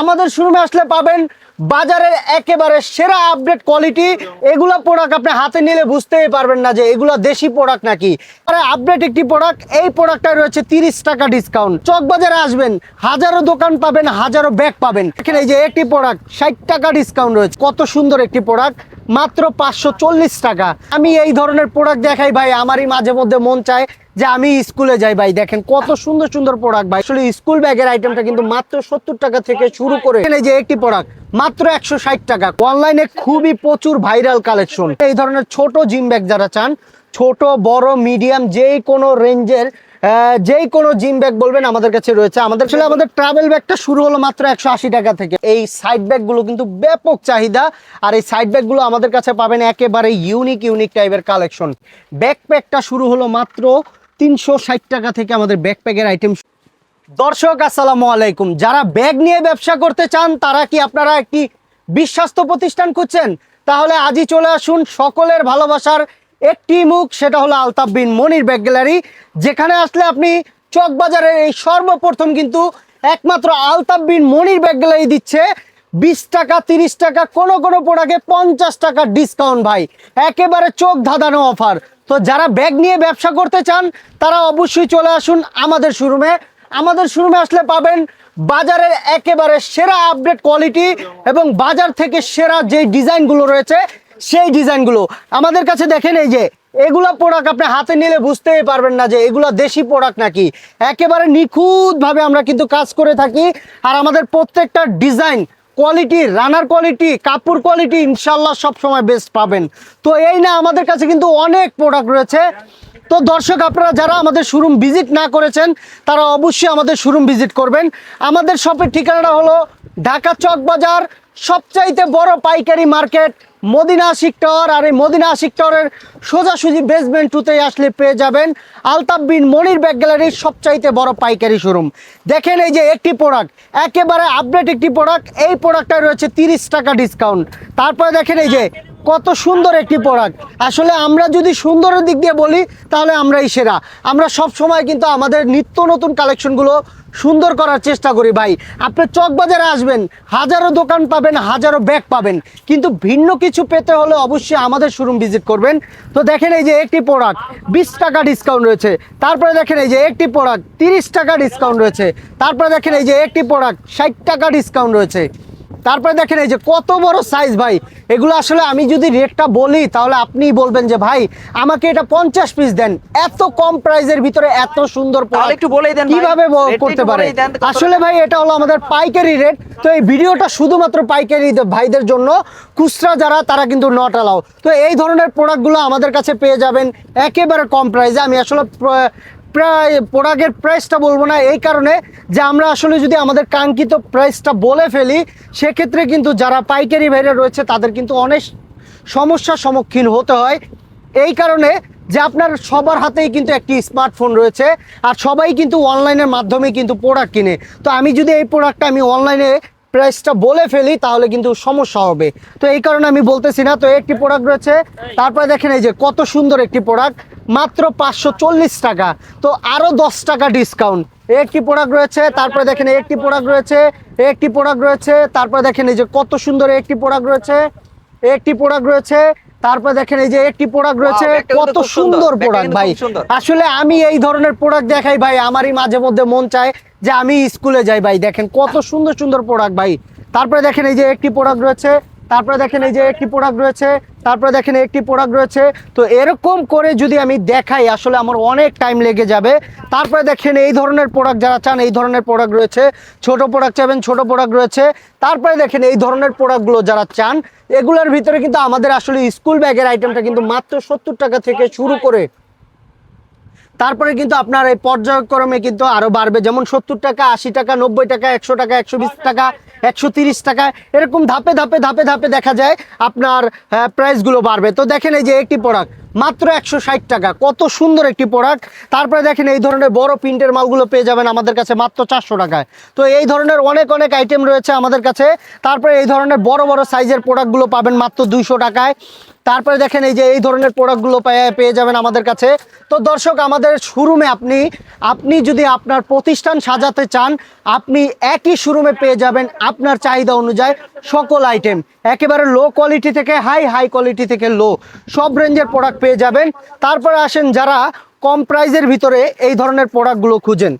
আমাদের শোরুমে আসলে পাবেন বাজারের একেবারে সেরা আপডেট কোয়ালিটি এগুলো প্রোডাক্ট আপনি হাতে নিলে বুঝতেই পারবেন না যে এগুলো দেশি প্রোডাক্ট নাকি। আরে আপডেট একটি প্রোডাক্ট এই প্রোডাক্টটা রয়েছে তিরিশ টাকা ডিসকাউন্ট চক বাজারে আসবেন, হাজারো দোকান পাবেন, হাজারো ব্যাগ পাবেন। এখানে এই যে একটি প্রোডাক্ট ষাট টাকা ডিসকাউন্ট রয়েছে। কত সুন্দর একটি প্রোডাক্ট মাত্র পাঁচশো চল্লিশ টাকা। আমি এই ধরনের প্রোডাক্ট দেখাই ভাই, আমারই মাঝে মধ্যে মন চায়। যে আমি স্কুলে যাই ভাই, দেখেন কত সুন্দর সুন্দর প্রোডাক্ট ভাই। আসলে স্কুল ব্যাগের আইটেমটা কিন্তু মাত্র সত্তর টাকা থেকে শুরু করে। এখানে যে একটি প্রোডাক্ট মাত্র একশো ষাট টাকা। অনলাইনে খুবই প্রচুর ভাইরাল কালেকশন এই ধরনের ছোট জিম ব্যাগ যারা চান, ছোট, বড় মিডিয়াম যেই কোনো রেঞ্জের যেই কোনো জিম ব্যাগ বলবেন, আমাদের কাছে রয়েছে। আমাদের আসলে আমাদের ট্রাভেল ব্যাগটা শুরু হলো মাত্র একশো আশি টাকা থেকে। এই সাইড ব্যাগগুলো কিন্তু ব্যাপক চাহিদা, আর এই সাইড ব্যাগগুলো আমাদের কাছে পাবেন একেবারে ইউনিক ইউনিক টাইপের কালেকশন ব্যাকপ্যাকটা শুরু হলো মাত্র তিনশো ষাট টাকা থেকে আমাদের ব্যাকপ্যাকের আইটেম দর্শক, আসসালামু আলাইকুম। যারা ব্যাগ নিয়ে ব্যবসা করতে চান, তারা কি আপনারা একটি বিশ্বস্ত প্রতিষ্ঠান খুঁজছেন? তাহলে আজই চলে আসুন সকলের ভালোবাসার একটি মুখ, সেটা হলো আলতাফ বিন মনির ব্যাগ গ্যালারি যেখানে আসলে আপনি চকবাজারের এই সর্বপ্রথম কিন্তু একমাত্র আলতাফ বিন মনির ব্যাগ গ্যালারি দিচ্ছে। বিশ টাকা, তিরিশ টাকা, কোনো কোনো প্রোডাক্টে পঞ্চাশ টাকা ডিসকাউন্ট ভাই। একেবারে চোখ ধাঁধানো অফার তো যারা ব্যাগ নিয়ে ব্যবসা করতে চান, তারা অবশ্যই চলে আসুন আমাদের শোরুমে। আমাদের শোরুমে আসলে পাবেন বাজারের একেবারে সেরা আপডেট কোয়ালিটি এবং বাজার থেকে সেরা যে ডিজাইনগুলো রয়েছে, সেই ডিজাইনগুলো। আমাদের কাছে দেখেন এই যে, এগুলা প্রোডাক্ট আপনি হাতে নিলে বুঝতেই পারবেন না যে এগুলা দেশি প্রোডাক্ট নাকি। একেবারে নিখুঁতভাবে আমরা কিন্তু কাজ করে থাকি। আর আমাদের প্রত্যেকটা ডিজাইন কোয়ালিটি রানার কোয়ালিটি কাপড় কোয়ালিটি ইনশাল্লাহ সবসময় বেস্ট পাবেন। তো এই না, আমাদের কাছে কিন্তু অনেক প্রোডাক্ট রয়েছে। তো দর্শক, আপনারা যারা আমাদের শোরুম ভিজিট না করেছেন, তারা অবশ্যই আমাদের শোরুম ভিজিট করবেন। আমাদের শপের ঠিকানাটা হলো ঢাকা চক বাজার সবচাইতে বড় পাইকারি মার্কেট মদিনা আশিক টাওয়ার আর এই মদিনা আশিক টাওয়ারের সোজাসুজি বেসমেন্ট টুতেই আসলে পেয়ে যাবেন আলতাফ বিন মনির ব্যাগ গ্যালারির সবচাইতে বড় পাইকারি শোরুম। দেখেন এই যে একটি প্রোডাক্ট একেবারে আপডেট একটি প্রোডাক্ট এই প্রোডাক্টটা রয়েছে তিরিশ টাকা ডিসকাউন্ট তারপরে দেখেন এই যে কত সুন্দর একটি প্রোডাক্ট আসলে আমরা যদি সুন্দরের দিক দিয়ে বলি, তাহলে আমরাই সেরা। আমরা সব সময় কিন্তু আমাদের নিত্য নতুন কালেকশনগুলো সুন্দর করার চেষ্টা করি ভাই। আপনি চকবাজারে আসবেন, হাজারো দোকান পাবেন, হাজারো ব্যাগ পাবেন। কিন্তু ভিন্ন কিছু পেতে হলে অবশ্যই আমাদের শোরুম ভিজিট করবেন। তো দেখেন এই যে একটি প্রোডাক্ট বিশ টাকা ডিসকাউন্ট রয়েছে। তারপরে দেখেন এই যে একটি প্রোডাক্ট তিরিশ টাকা ডিসকাউন্ট রয়েছে। তারপরে দেখেন এই যে একটি প্রোডাক্ট ষাট টাকা ডিসকাউন্ট রয়েছে। তারপরে দেখেন এই যে কত বড় সাইজ ভাই। এগুলো আসলে আমি যদি রেটটা বলি তাহলে আপনিই বলবেন যে ভাই আমাকে এটা পঞ্চাশ পিস দেন। এত কম প্রাইজের ভিতরে এত সুন্দর একটু বলেই দেন কীভাবে করতে পারে? আসলে ভাই এটা হলো আমাদের পাইকারি রেট তো এই ভিডিওটা শুধুমাত্র পাইকারি ভাইদের জন্য। খুচরা যারা তারা কিন্তু নট অ্যালাউ তো এই ধরনের প্রোডাক্টগুলো আমাদের কাছে পেয়ে যাবেন। একেবারে কম প্রাইসে আমি আসলে প্রায় প্রোডাক্টের প্রাইসটা বলব না এই কারণে যে আমরা আসলে যদি আমাদের কাঙ্ক্ষিত প্রাইসটা বলে ফেলি, সেক্ষেত্রে কিন্তু যারা পাইকারি ভাইরা রয়েছে, তাদের কিন্তু অনেক সমস্যার সম্মুখীন হতে হয়। এই কারণে যে আপনার সবার হাতেই কিন্তু একটি স্মার্টফোন রয়েছে, আর সবাই কিন্তু অনলাইনের মাধ্যমে কিন্তু প্রোডাক্ট কিনে। তো আমি যদি এই প্রোডাক্টটা আমি অনলাইনে প্রাইসটা বলে ফেলি, তাহলে কিন্তু সমস্যা হবে। তো এই কারণে আমি বলতেছি না, তো একটি প্রোডাক্ট রয়েছে, তারপরে দেখেন এই যে কত সুন্দর একটি প্রোডাক্ট মাত্র পাঁচশো চল্লিশ টাকা। তো আরও দশ টাকা ডিসকাউন্ট একটি প্রোডাক্ট রয়েছে তারপরে দেখেন একটি প্রোডাক্ট রয়েছে একটি প্রোডাক্ট রয়েছে তারপরে দেখেন এই যে কত সুন্দর একটি প্রোডাক্ট রয়েছে একটি প্রোডাক্ট রয়েছে তারপরে দেখেন এই যে একটি প্রোডাক্ট রয়েছে কত সুন্দর, সুন্দর প্রোডাক্ট ভাই। আসলে আমি এই ধরনের প্রোডাক্ট দেখাই ভাই আমারই মাঝে মধ্যে মন চায় যে আমি স্কুলে যাই ভাই দেখেন কত সুন্দর সুন্দর প্রোডাক্ট ভাই। তারপরে দেখেন এই যে একটি প্রোডাক্ট রয়েছে তারপরে দেখেন এই যে একটি প্রোডাক্ট রয়েছে, তারপরে দেখেন একটি প্রোডাক্ট রয়েছে। তো এরকম করে যদি আমি দেখাই, আসলে আমার অনেক টাইম লেগে যাবে। তারপরে দেখেন এই ধরনের প্রোডাক্ট যারা চান, এই ধরনের প্রোডাক্ট রয়েছে। ছোট প্রোডাক্ট চাবেন ছোট প্রোডাক্ট রয়েছে। তারপরে দেখেন এই ধরনের প্রোডাক্টগুলো যারা চান, এগুলোর ভিতরে কিন্তু আমাদের আসলে স্কুল ব্যাগের আইটেমটা কিন্তু মাত্র সত্তর টাকা থেকে শুরু করে তারপরে কিন্তু আপনার এই পর্যায়ক্রমে কিন্তু আরও বাড়বে। যেমন সত্তর টাকা, আশি টাকা, নব্বই টাকা, একশো টাকা, একশো বিশ টাকা, একশো তিরিশ টাকা, এরকম ধাপে ধাপে ধাপে ধাপে দেখা যায় আপনার প্রাইসগুলো বাড়বে। তো দেখেন এই যে একটি প্রোডাক্ট মাত্র একশো ষাট টাকা। কত সুন্দর একটি প্রোডাক্ট তারপরে দেখেন এই ধরনের বড় প্রিন্টের মালগুলো পেয়ে যাবেন আমাদের কাছে মাত্র চারশো টাকায়। তো এই ধরনের অনেক অনেক আইটেম রয়েছে আমাদের কাছে। তারপরে এই ধরনের বড় বড় সাইজের প্রোডাক্টগুলো পাবেন মাত্র দুইশো টাকায়। তারপরে দেখেন এই যে এই ধরনের প্রোডাক্টগুলো পেয়ে যাবেন আমাদের কাছে। তো দর্শক, আমাদের শোরুমে আপনি আপনি যদি আপনার প্রতিষ্ঠান সাজাতে চান, আপনি একই শোরুমে পেয়ে যাবেন আপনার চাহিদা অনুযায়ী সকল আইটেম একেবারে লো কোয়ালিটি থেকে হাই হাই কোয়ালিটি থেকে লো সব রেঞ্জের প্রোডাক্ট পেয়ে যাবেন। তারপরে আসেন যারা কম প্রাইজের ভিতরে এই ধরনের প্রোডাক্টগুলো খুঁজেন।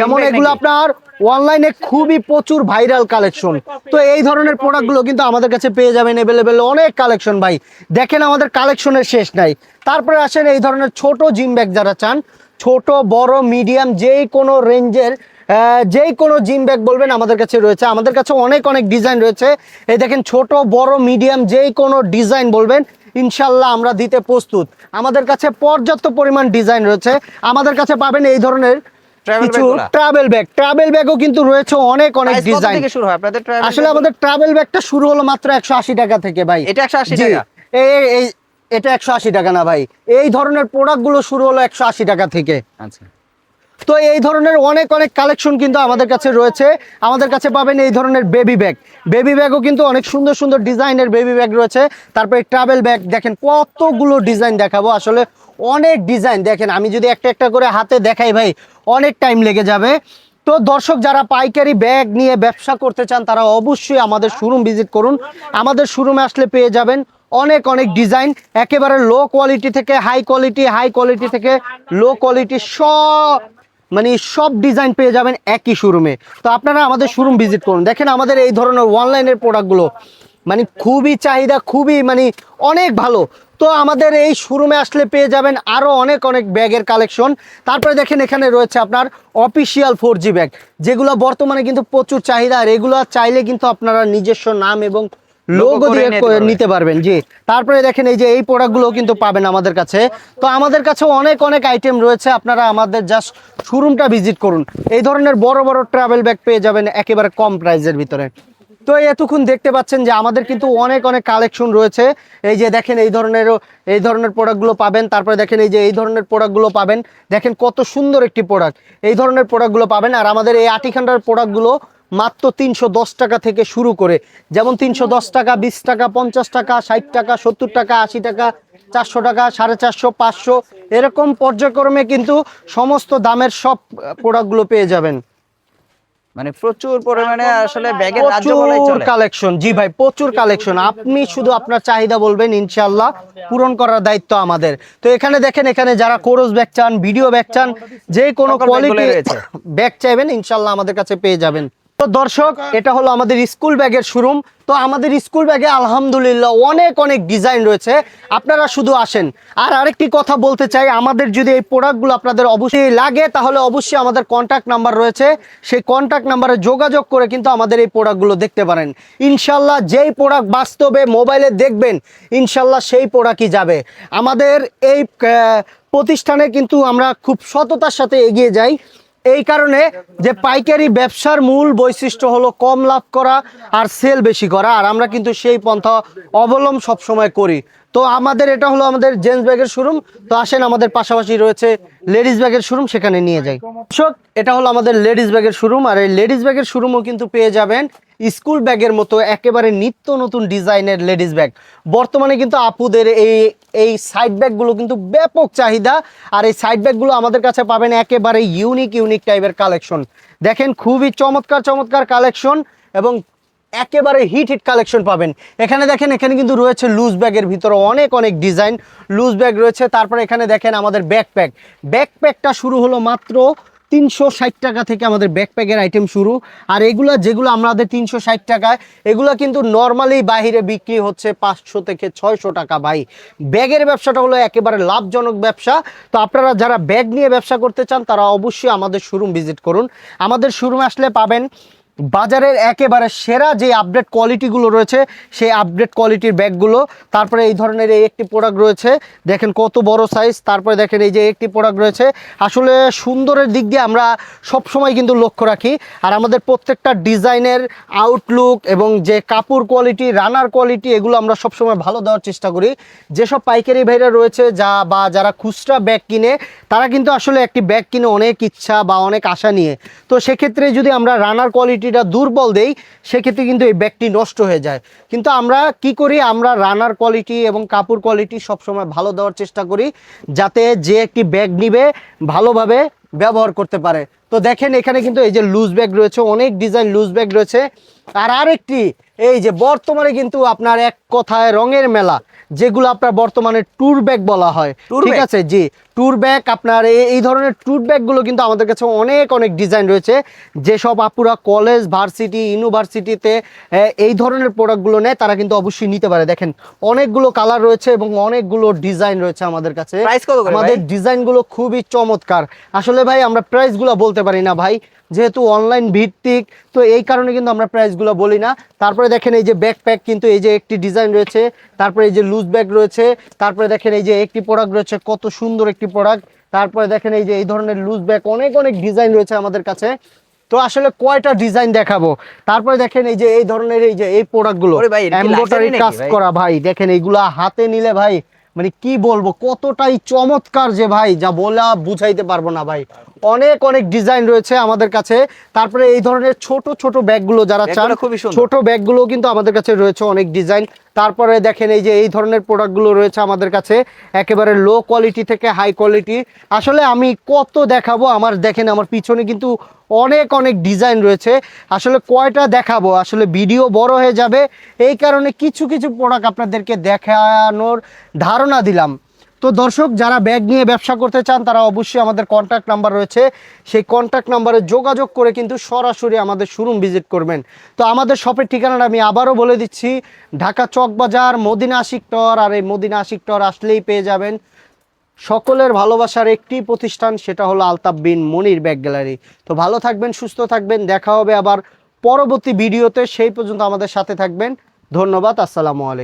যেমন এগুলো আপনার অনলাইনে খুবই প্রচুর ভাইরাল কালেকশন তো এই ধরনের প্রোডাক্টগুলো কিন্তু আমাদের কাছে পেয়ে যাবেন অ্যাভেলেবেল অনেক কালেকশন ভাই। দেখেন আমাদের কালেকশনের শেষ নাই। তারপরে আসেন এই ধরনের ছোট জিম ব্যাগ যারা চান ছোট বড় মিডিয়াম যেই কোনো রেঞ্জের যেই কোনো জিম ব্যাগ বলবেন আমাদের কাছে রয়েছে। আমাদের কাছে অনেক অনেক ডিজাইন রয়েছে। এই দেখেন ছোট বড় মিডিয়াম যেই কোনো ডিজাইন বলবেন ইনশাল্লাহ আমরা দিতে প্রস্তুত। আমাদের কাছে পর্যাপ্ত পরিমাণ ডিজাইন রয়েছে। আমাদের কাছে পাবেন এই ধরনের কিছু ট্রাভেল ব্যাগ ট্রাভেল ব্যাগও কিন্তু রয়েছে অনেক অনেক ডিজাইন থেকে শুরু হয়? আপনাদের আসলে আমাদের ট্রাভেল ব্যাগটা শুরু হলো মাত্র একশো আশি টাকা থেকে ভাই। এটা 180 জি, টাকা? এই এটা একশো আশি টাকা না ভাই। এই ধরনের প্রোডাক্টগুলো শুরু হলো একশো আশি টাকা থেকে। আচ্ছা। তো এই ধরনের অনেক অনেক কালেকশন কিন্তু আমাদের কাছে রয়েছে। আমাদের কাছে পাবেন এই ধরনের বেবি ব্যাগ বেবি ব্যাগও কিন্তু অনেক সুন্দর সুন্দর ডিজাইনের বেবি ব্যাগ রয়েছে। তারপরে ট্রাভেল ব্যাগ দেখেন কতগুলো ডিজাইন দেখাবো। আসলে অনেক ডিজাইন দেখেন, আমি যদি একটা একটা করে হাতে দেখাই ভাই, অনেক টাইম লেগে যাবে। তো দর্শক, যারা পাইকারি ব্যাগ নিয়ে ব্যবসা করতে চান, তারা অবশ্যই আমাদের শোরুম ভিজিট করুন। আমাদের শোরুমে আসলে পেয়ে যাবেন অনেক অনেক ডিজাইন একেবারে লো কোয়ালিটি থেকে হাই কোয়ালিটি হাই কোয়ালিটি থেকে লো কোয়ালিটি সব মানে সব ডিজাইন পেয়ে যাবেন একই শোরুমে তো আপনারা আমাদের শোরুম ভিজিট করুন। দেখেন, আমাদের এই ধরনের অনলাইনের প্রোডাক্টগুলো মানে খুবই চাহিদা, খুবই মানে অনেক ভালো। তো আমাদের এই শোরুমে আসলে পেয়ে যাবেন আরও অনেক অনেক ব্যাগের কালেকশন। তারপরে দেখেন এখানে রয়েছে আপনার অফিসিয়াল ফোর জি ব্যাগ যেগুলো বর্তমানে কিন্তু প্রচুর চাহিদা আর এগুলো চাইলে কিন্তু আপনারা নিজস্ব নাম এবং লোগো দিয়ে নিতে পারবেন। নিতে পারবেন জি। তারপরে দেখেন এই যে এই প্রোডাক্টগুলো কিন্তু পাবেন আমাদের কাছে। তো আমাদের কাছে অনেক অনেক আইটেম রয়েছে আপনারা আমাদের জাস্ট শোরুমটা ভিজিট করুন। এই ধরনের বড় বড় ট্রাভেল ব্যাগ পেয়ে যাবেন একেবারে কম প্রাইসের ভিতরে। তো এতক্ষণ দেখতে পাচ্ছেন যে আমাদের কিন্তু অনেক অনেক কালেকশন রয়েছে। এই যে দেখেন এই ধরনের এই ধরনের প্রোডাক্টগুলো পাবেন, তারপরে দেখেন এই যে এই ধরনের প্রোডাক্টগুলো পাবেন। দেখেন কত সুন্দর একটি প্রোডাক্ট এই ধরনের প্রোডাক্টগুলো পাবেন, আর আমাদের এই আটিখান্ডার প্রোডাক্টগুলো মাত্র তিনশো দশ টাকা থেকে শুরু করে। যেমন তিনশো দশ টাকা, বিশ টাকা, পঞ্চাশ টাকা, ষাট টাকা, সত্তর টাকা, আশি টাকা, চারশো টাকা, সাড়ে চারশো, পাঁচশো, এরকম পর্যায়ক্রমে কিন্তু সমস্ত দামের সব প্রোডাক্টগুলো পেয়ে যাবেন। মানে প্রচুর পরিমাণে আসলে ব্যাগের প্রচুর কালেকশন জি ভাই প্রচুর কালেকশন আপনি শুধু আপনার চাহিদা বলবেন ইনশাল্লাহ পূরণ করার দায়িত্ব আমাদের। তো এখানে দেখেন এখানে যারা কোরস ব্যাগ চান ভিডিও ব্যাগ চান যে কোনো কোয়ালিটি ব্যাগ চাইবেন ইনশাল্লাহ আমাদের কাছে পেয়ে যাবেন। তো দর্শক, এটা হলো আমাদের স্কুল ব্যাগের শোরুম তো আমাদের স্কুল ব্যাগে আলহামদুলিল্লাহ অনেক অনেক ডিজাইন রয়েছে। আপনারা শুধু আসেন। আর আরেকটি কথা বলতে চাই, আমাদের যদি এই প্রোডাক্টগুলো আপনাদের অবশ্যই লাগে, তাহলে অবশ্যই আমাদের কন্ট্যাক্ট নাম্বার রয়েছে। সেই কন্ট্যাক্ট নাম্বারে যোগাযোগ করে কিন্তু আমাদের এই প্রোডাক্টগুলো দেখতে পারেন। ইনশাল্লাহ যেই প্রোডাক্ট বাস্তবে মোবাইলে দেখবেন, ইনশাল্লাহ সেই প্রোডাক্টই যাবে। আমাদের এই প্রতিষ্ঠানে কিন্তু আমরা খুব সততার সাথে এগিয়ে যাই। এই কারণে যে পাইকারি ব্যবসার মূল বৈশিষ্ট্য হলো কম লাভ করা আর সেল বেশি করা। আর আমরা কিন্তু সেই পন্থা অবলম্ব সবসময় করি। তো আমাদের এটা হলো আমাদের জেন্টস ব্যাগের শোরুম তো আসেন আমাদের পাশাপাশি রয়েছে লেডিস ব্যাগের শোরুম সেখানে নিয়ে যাই। এটা হলো আমাদের লেডিস ব্যাগের শোরুম আর এই লেডিস ব্যাগের শোরুমও কিন্তু পেয়ে যাবেন স্কুল ব্যাগের মতো একেবারে নিত্য নতুন ডিজাইনের লেডিস ব্যাগ। বর্তমানে কিন্তু আপুদের এই এই সাইড ব্যাগগুলো কিন্তু ব্যাপক চাহিদা আর এই সাইড ব্যাগগুলো আমাদের কাছে পাবেন একেবারে ইউনিক ইউনিক টাইপের কালেকশন দেখেন খুবই চমৎকার চমৎকার কালেকশন এবং একেবারে হিট হিট কালেকশন পাবেন। এখানে দেখেন, এখানে কিন্তু রয়েছে লুজ ব্যাগের ভিতরে অনেক অনেক ডিজাইন লুজ ব্যাগ রয়েছে, তারপরে এখানে দেখেন আমাদের ব্যাকপ্যাক ব্যাকপ্যাকটা শুরু হলো মাত্র তিনশো ষাট টাকা থেকে আমাদের ব্যাকপ্যাকের আইটেম শুরু। আর এগুলা যেগুলো আমাদের তিনশো ষাট টাকায়, এগুলো কিন্তু নর্মালি বাহিরে বিক্রি হচ্ছে পাঁচশো থেকে ছয়শো টাকা ভাই। ব্যাগের ব্যবসাটা হলো একেবারে লাভজনক ব্যবসা। তো আপনারা যারা ব্যাগ নিয়ে ব্যবসা করতে চান, তারা অবশ্যই আমাদের শোরুম ভিজিট করুন। আমাদের শোরুমে আসলে পাবেন বাজারের একেবারে সেরা যে আপডেট কোয়ালিটিগুলো রয়েছে, সেই আপডেট কোয়ালিটির ব্যাগগুলো, তারপরে এই ধরনের এই একটি প্রোডাক্ট রয়েছে, দেখেন কত বড় সাইজ তারপরে দেখেন এই যে একটি প্রোডাক্ট রয়েছে, আসলে সুন্দরের দিক দিয়ে আমরা সব সময় কিন্তু লক্ষ্য রাখি, আর আমাদের প্রত্যেকটা ডিজাইনের আউটলুক এবং যে কাপড় কোয়ালিটি রানার কোয়ালিটি এগুলো আমরা সবসময় ভালো দেওয়ার চেষ্টা করি। যেসব পাইকারি ভাইরা রয়েছে, যা বা যারা খুচরা ব্যাগ কিনে, তারা কিন্তু আসলে একটি ব্যাগ কিনে অনেক ইচ্ছা বা অনেক আশা নিয়ে। তো সেক্ষেত্রে যদি আমরা রানার কোয়ালিটি কোয়ালিটিটা দুর্বল দেই সেক্ষেত্রে কিন্তু এই ব্যাগটি নষ্ট হয়ে যায়। কিন্তু আমরা কি করি? আমরা রানার কোয়ালিটি এবং কাপড় কোয়ালিটি সবসময় ভালো দেওয়ার চেষ্টা করি যাতে যে একটি ব্যাগ নিবে ভালোভাবে ব্যবহার করতে পারে। তো দেখেন এখানে কিন্তু এই যে লুজ ব্যাগ রয়েছে অনেক ডিজাইন লুজ ব্যাগ রয়েছে। আর আরেকটি এই যে বর্তমানে কিন্তু আপনার এক কথায় রঙের মেলা যেগুলো আপনার বর্তমানে ট্যুর ব্যাগ বলা হয়। ঠিক আছে? জি। ট্যুর ব্যাগ আপনার এই- ধরনের ট্যুর ব্যাগগুলো কিন্তু আমাদের কাছে অনেক অনেক ডিজাইন রয়েছে। যেসব আপুরা কলেজ ভার্সিটি ইউনিভার্সিটিতে এই ধরনের প্রোডাক্টগুলো নেয় তারা কিন্তু অবশ্যই নিতে পারে। দেখেন অনেকগুলো কালার রয়েছে এবং অনেকগুলো ডিজাইন রয়েছে আমাদের কাছে? আমাদের ডিজাইনগুলো খুবই চমৎকার। আসলে ভাই আমরা প্রাইসগুলো বলতে পারি না ভাই যেহেতু অনলাইন ভিত্তিক তো এই কারণে কিন্তু আমরা প্রাইসগুলো বলি না। তারপরে দেখেন এই যে ব্যাকপ্যাক কিন্তু এই যে একটি ডিজাইন রয়েছে তারপরে এই যে লুজ ব্যাগ রয়েছে তারপরে দেখেন এই যে একটি প্রোডাক্ট রয়েছে কত সুন্দর একটি প্রোডাক্ট তারপরে দেখেন এই যে এই ধরনের লুজ ব্যাগ অনেক অনেক ডিজাইন রয়েছে আমাদের কাছে। তো আসলে কয়টা ডিজাইন দেখাবো? তারপরে দেখেন এই যে এই ধরনের এই যে এই প্রোডাক্টগুলো এমব্রয়ডারি কাজ করা ভাই দেখেন এইগুলা হাতে নিলে ভাই মানে কি বলব কতটাই চমৎকার যে ভাই যা বলা বুঝাইতে পারব না ভাই। অনেক অনেক ডিজাইন রয়েছে আমাদের কাছে। তারপরে এই ধরনের ছোট ছোট ব্যাগগুলো যারা চান খুবই। ছোট ব্যাগগুলো কিন্তু আমাদের কাছে রয়েছে অনেক ডিজাইন তারপরে দেখেন এই যে এই ধরনের প্রোডাক্টগুলো রয়েছে আমাদের কাছে একেবারে লো কোয়ালিটি থেকে হাই কোয়ালিটি আসলে আমি কত দেখাবো আমার দেখেন আমার পিছনে কিন্তু অনেক অনেক ডিজাইন রয়েছে। আসলে কয়টা দেখাবো? আসলে ভিডিও বড় হয়ে যাবে। এই কারণে কিছু কিছু প্রোডাক্ট আপনাদেরকে দেখানোর ধারণা দিলাম। তো দর্শক, যারা ব্যাগ নিয়ে ব্যবসা করতে চান, তারা অবশ্যই আমাদের কন্ট্যাক্ট নাম্বার রয়েছে। সেই কন্ট্যাক্ট নাম্বারে যোগাযোগ করে কিন্তু সরাসরি আমাদের শোরুম ভিজিট করবেন। তো আমাদের শপের ঠিকানাটা আমি আবারও বলে দিচ্ছি। ঢাকা চকবাজার মদিনা আশিক টর আর এই মদিনা আশিক টর আসলেই পেয়ে যাবেন। সকলের ভালোবাসার একটি প্রতিষ্ঠান, সেটা হলো আলতাফ বিন মনির ব্যাগ গ্যালারি। তো ভালো থাকবেন, সুস্থ থাকবেন, দেখা হবে আবার পরবর্তী ভিডিওতে। সেই পর্যন্ত আমাদের সাথে থাকবেন। ধন্যবাদ, আসসালামু আলাইকুম।